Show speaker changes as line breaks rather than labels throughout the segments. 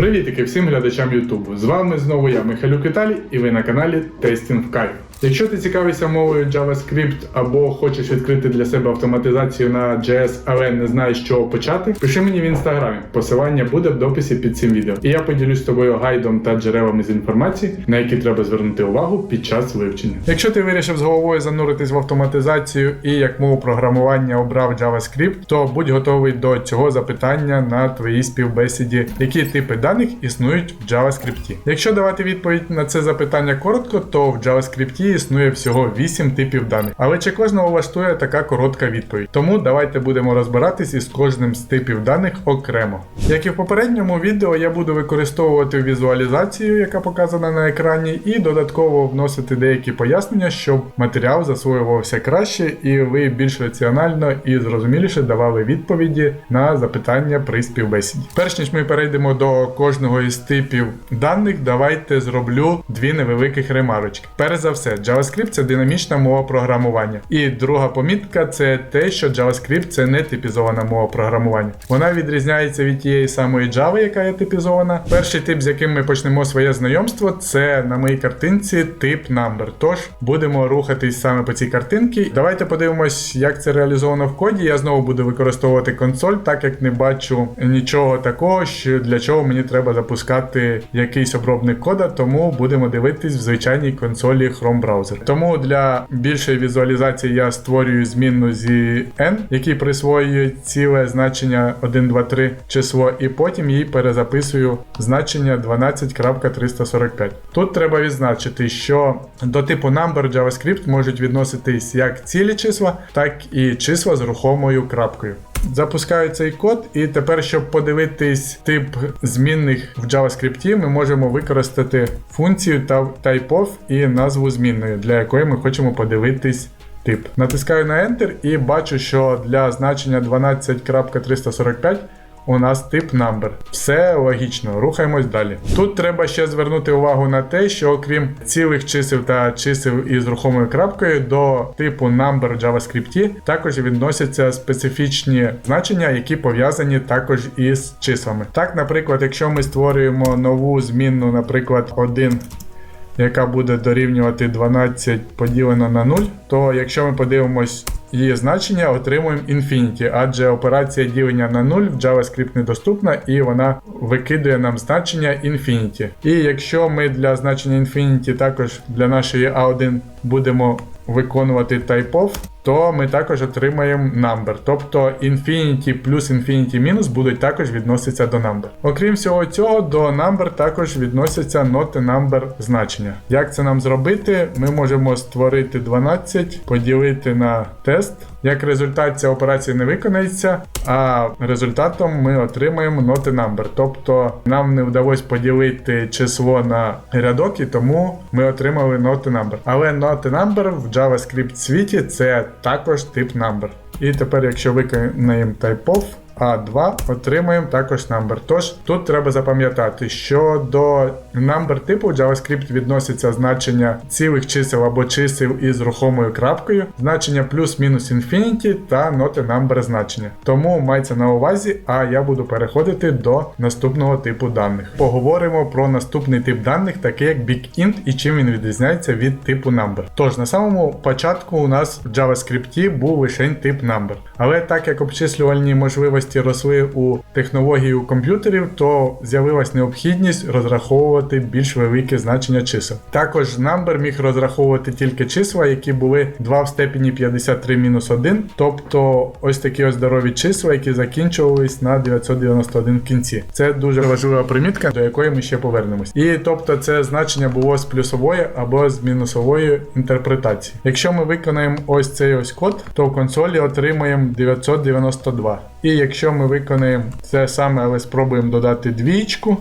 Привітики всім глядачам Ютубу. З вами знову я, Михайлюк Віталій, і ви на каналі Тестінг Кайф. Якщо ти цікавишся мовою JavaScript або хочеш відкрити для себе автоматизацію на JS, але не знаєш з чого почати, пиши мені в інстаграмі. Посилання буде в дописі під цим відео. І я поділюсь з тобою гайдом та джерелами з інформації, на які треба звернути увагу під час вивчення. Якщо ти вирішив з головою зануритись в автоматизацію і як мову програмування обрав JavaScript, то будь готовий до цього запитання на твоїй співбесіді, які типи даних існують в JavaScript. Якщо давати відповідь на це запитання коротко, то в JavaScript існує всього 8 типів даних. Але чи кожного влаштує така коротка відповідь? Тому давайте будемо розбиратись із кожним з типів даних окремо. Як і в попередньому відео, я буду використовувати візуалізацію, яка показана на екрані, і додатково вносити деякі пояснення, щоб матеріал засвоювався краще, і ви більш раціонально і зрозуміліше давали відповіді на запитання при співбесіді. Перш ніж ми перейдемо до кожного із типів даних, давайте зроблю дві невеликих ремарочки. Перш за все, JavaScript це динамічна мова програмування. І друга помітка це те, що JavaScript це не типізована мова програмування. Вона відрізняється від тієї самої Java, яка є типізована. Перший тип, з яким ми почнемо своє знайомство, це на моїй картинці тип number. Тож будемо рухатись саме по цій картинці. Давайте подивимось, як це реалізовано в коді. Я знову буду використовувати консоль, так як не бачу нічого такого, що для чого мені треба запускати якийсь обробник кода, тому будемо дивитись в звичайній консолі Chrome браузер. Тому для більшої візуалізації я створюю змінну n, який присвоює ціле значення 1, 2, 3 число, і потім їй перезаписую значення 12.345. Тут треба відзначити, що до типу number JavaScript можуть відноситись як цілі числа, так і числа з рухомою крапкою. Запускаю цей код, і тепер, щоб подивитись тип змінних в JavaScript, ми можемо використати функцію typeof і назву змінної, для якої ми хочемо подивитись тип. Натискаю на Enter і бачу, що для значення 12.345 у нас тип number. Все логічно, рухаємось далі. Тут треба ще звернути увагу на те, що окрім цілих чисел та чисел із рухомою крапкою, до типу number в JavaScript також відносяться специфічні значення, які пов'язані також із числами. Так, наприклад, якщо ми створюємо нову змінну, наприклад, 1 яка буде дорівнювати 12 поділено на 0, то якщо ми подивимось її значення, отримуємо Infinity, адже операція ділення на 0 в JavaScript недоступна і вона викидує нам значення Infinity. І якщо ми для значення Infinity також для нашої A1 будемо виконувати typeof, то ми також отримаємо number. Тобто Infinity плюс Infinity мінус будуть також відноситися до number. Окрім всього цього, до number також відносяться not number значення. Як це нам зробити? Ми можемо створити 12, поділити на тест. Як результат ця операція не виконається, а результатом ми отримаємо not number. Тобто нам не вдалося поділити число на рядок, і тому ми отримали not number. Але not number в JavaScript світі це також тип number. І тепер, якщо виконаємо typeof, а2 отримаємо також number. Тож тут треба запам'ятати, що до number типу JavaScript відноситься значення цілих чисел або чисел із рухомою крапкою, значення плюс-мінус infinity та not number значення. Тому мається на увазі, а я буду переходити до наступного типу даних. Поговоримо про наступний тип даних, такий як BigInt і чим він відрізняється від типу number. Тож на самому початку у нас в JavaScript був лише тип number. Але так як обчислювальні можливості росли у технологію комп'ютерів, то з'явилась необхідність розраховувати більш велике значення чисел. Також number міг розраховувати тільки числа, які були 2 в степені 53 мінус 1, тобто ось такі ось здорові числа, які закінчувались на 991 в кінці. Це дуже важлива примітка, до якої ми ще повернемось. І тобто це значення було з плюсової або з мінусової інтерпретації. Якщо ми виконаємо ось цей ось код, то в консолі отримаємо 992. І якщо ми виконаємо це саме, але спробуємо додати двічку,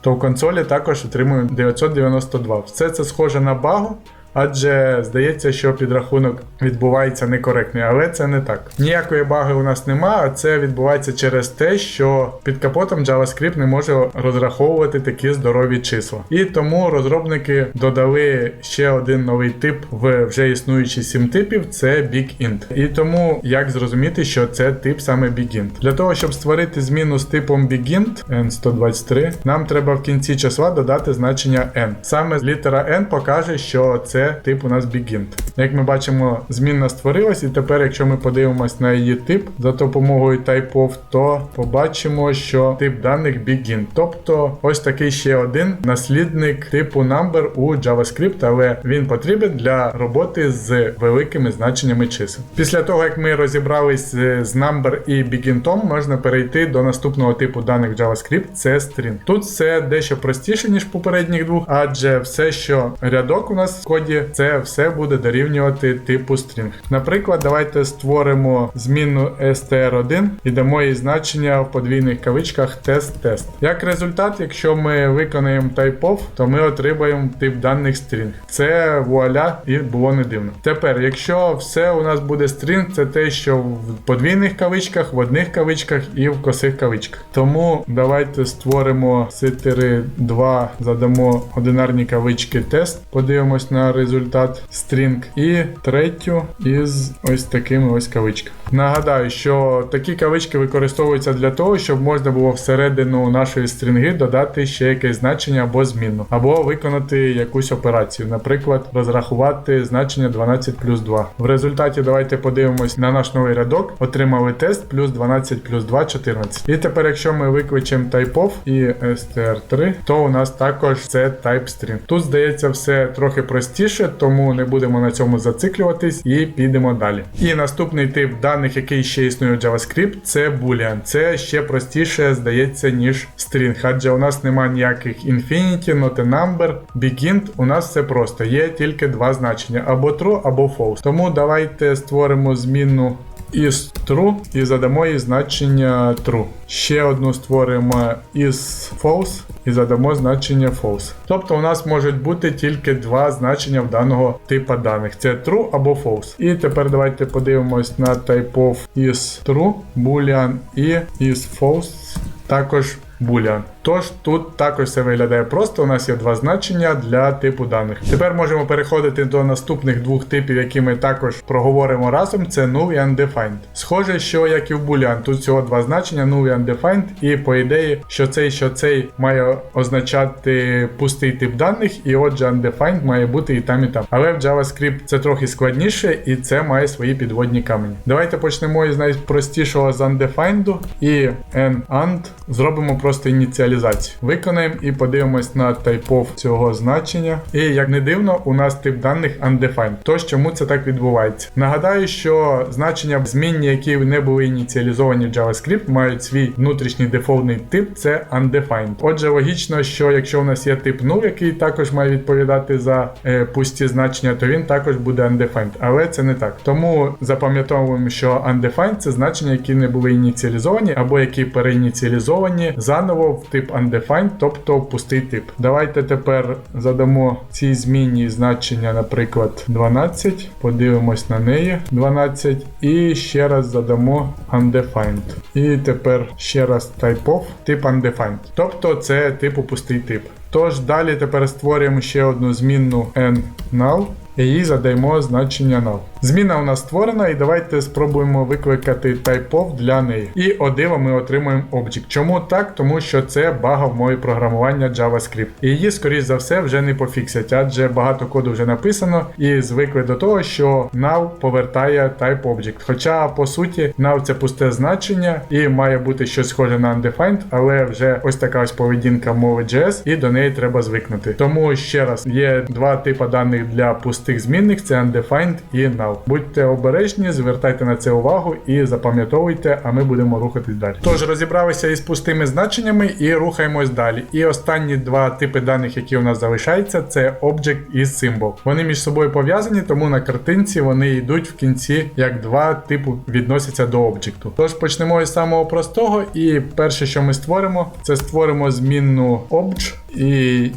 то в консолі також отримуємо 992. Все це схоже на багу, адже здається, що підрахунок відбувається некоректний, але це не так. Ніякої баги у нас нема, а це відбувається через те, що під капотом JavaScript не може розраховувати такі здорові числа. І тому розробники додали ще один новий тип в вже існуючі 7 типів це BigInt. І тому як зрозуміти, що це тип саме BigInt. Для того, щоб створити зміну з типом BigInt N123, нам треба в кінці числа додати значення N. Саме літера N покаже, що це тип у нас BigInt. Як ми бачимо, змінна створилась, і тепер, якщо ми подивимось на її тип за допомогою typeof, то побачимо, що тип даних BigInt. Тобто ось такий ще один наслідник типу number у JavaScript, але він потрібен для роботи з великими значеннями чисел. Після того, як ми розібрались з з number і BigInt, можна перейти до наступного типу даних JavaScript, це string. Тут все дещо простіше, ніж попередніх двох, адже все, що рядок у нас в коді, це все буде дорівнювати типу string. Наприклад, давайте створимо змінну str1 і дамо їй значення в подвійних кавичках test-test. Як результат, якщо ми виконаємо typeof, то ми отримаємо тип даних string. Це вуаля, і було не дивно. Тепер, якщо все у нас буде string, це те, що в подвійних кавичках, в одних кавичках і в косих кавичках. Тому давайте створимо ситери 2, задамо одинарні кавички тест, подивимось на результат string. І третю із ось такими ось кавичками. Нагадаю, що такі кавички використовуються для того, щоб можна було всередину нашої стрінги додати ще якесь значення або змінну, або виконати якусь операцію, наприклад, розрахувати значення 12 плюс 2. В результаті давайте подивимось на наш новий рядок. Отримали тест плюс 12 плюс 2 14. І тепер, якщо ми викличемо typeof і str3, то у нас також це type-string. Тут здається все трохи простіше, тому не будемо на цьому зациклюватись і підемо далі. І наступний тип даних, який ще існує у JavaScript, це Boolean. Це ще простіше здається, ніж string, адже у нас немає ніяких infinity, not a number, begin. У нас все просто. Є тільки два значення: або true, або false. Тому давайте створимо змінну із true і задамо їй значення true. Ще одну створимо із false і задамо значення false. Тобто у нас можуть бути тільки два значення в даного типу даних: це true або false. І тепер давайте подивимось на typeof із true, boolean і із false також boolean. Тож тут також все виглядає просто. У нас є два значення для типу даних. Тепер можемо переходити до наступних двох типів, які ми також проговоримо разом. Це null і undefined. Схоже, що як і в boolean, тут всього два значення null і undefined, і по ідеї, що цей, що цей має означати пустий тип даних, і отже, undefined має бути і там, і там. Але в JavaScript це трохи складніше, і це має свої підводні камені. Давайте почнемо із найпростішого з undefined і n and зробимо просто ініціалізацію. Виконаємо і подивимось на typeof цього значення. І як не дивно, у нас тип даних undefined. Тож чому це так відбувається? Нагадаю, що значення змінні, які не були ініціалізовані в JavaScript, мають свій внутрішній дефолтний тип, це undefined. Отже, логічно, що якщо у нас є тип 0, який також має відповідати за е, пусті значення, то він також буде undefined. Але це не так. Тому запам'ятовуємо, що undefined це значення, які не були ініціалізовані, або які переініціалізовані заново в тип undefined, тобто пустий тип. Давайте тепер задамо цій змінні значення, наприклад, 12. Подивимось на неї 12. І ще раз задамо undefined. І тепер ще раз typeof, тип undefined. Тобто це типу пустий тип. Тож далі тепер створюємо ще одну змінну n null. І їй задаємо значення null. Зміна у нас створена, і давайте спробуємо викликати typeof для неї. І о диво ми отримуємо object. Чому так? Тому що це бага в мові програмування JavaScript. І її, скоріш за все, вже не пофіксять, адже багато коду вже написано, і звикли до того, що now повертає type object. Хоча, по суті, now це пусте значення і має бути щось схоже на undefined, але вже ось така ось поведінка мови JS, і до неї треба звикнути. Тому ще раз є два типи даних для пустих змінних: це undefined і now. Будьте обережні, звертайте на це увагу і запам'ятовуйте, а ми будемо рухатись далі. Тож розібралися із пустими значеннями і рухаємось далі. І останні два типи даних, які у нас залишаються, це object і symbol. Вони між собою пов'язані, тому на картинці вони йдуть в кінці як два типу відносяться до об'єкту. Тож почнемо із самого простого, і перше, що ми створимо, це створимо змінну obj і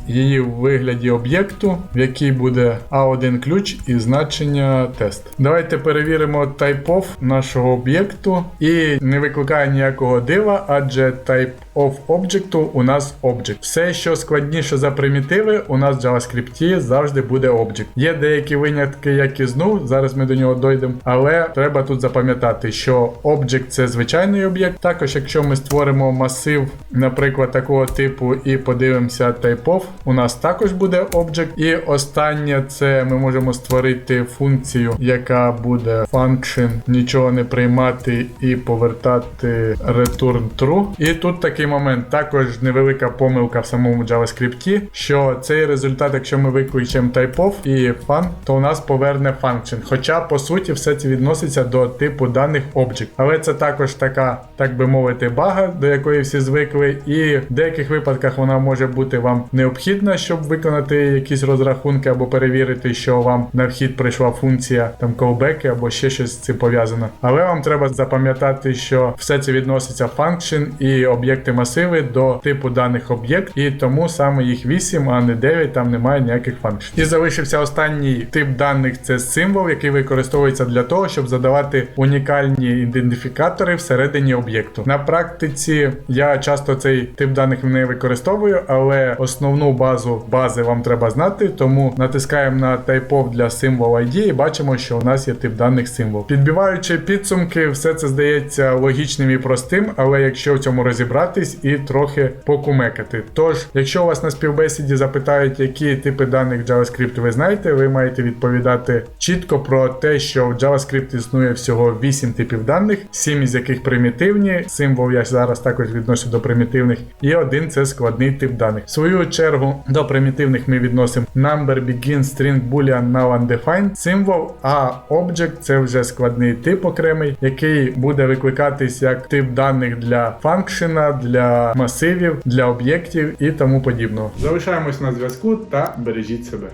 її в вигляді об'єкту, в якій буде A1 ключ і значення тест. Давайте перевіримо type-of нашого об'єкту. І не викликає ніякого дива, адже type of об'єкту у нас object. Все, що складніше за примітиви, у нас в JavaScript завжди буде object. Є деякі винятки, як і знов, зараз ми до нього дойдемо, але треба тут запам'ятати, що object це звичайний об'єкт. Також, якщо ми створимо масив, наприклад, такого типу, і подивимося type-of, у нас також буде object. І останнє це ми можемо створити функцію, яка буде function, нічого не приймати і повертати return true. І тут такий момент, також невелика помилка в самому JavaScript, що цей результат, якщо ми виключимо type-of і fun, то у нас поверне function. Хоча по суті все це відноситься до типу даних object. Але це також така, так би мовити, бага, до якої всі звикли, і в деяких випадках вона може бути вам необхідна, щоб виконати якісь розрахунки або перевірити, що вам на вхід прийшла функція там callback або ще щось з цим пов'язано. Але вам треба запам'ятати, що все це відноситься function і об'єкти масиви до типу даних об'єкт, і тому саме їх 8, а не 9, там немає ніяких функцій. І залишився останній тип даних це символ, який використовується для того, щоб задавати унікальні ідентифікатори всередині об'єкту. На практиці я часто цей тип даних не використовую, але основну базу бази вам треба знати, тому натискаємо на type для символ ID і бачимо, що у нас є тип даних символ. Підбиваючи підсумки, все це здається логічним і простим, але якщо в цьому розібратись і трохи покумекати. Тож, якщо у вас на співбесіді запитають, які типи даних JavaScript ви знаєте, ви маєте відповідати чітко про те, що в JavaScript існує всього 8 типів даних, 7 із яких примітивні. Символ я зараз також відношу до примітивних, і один це складний тип даних. В свою чергу до примітивних ми відносимо number, begin, string, boolean, null, undefined символ, а object це вже складний тип окремий, який буде викликатись як тип даних для функшена, для масивів, для об'єктів і тому подібного. Залишаємось на зв'язку та бережіть себе.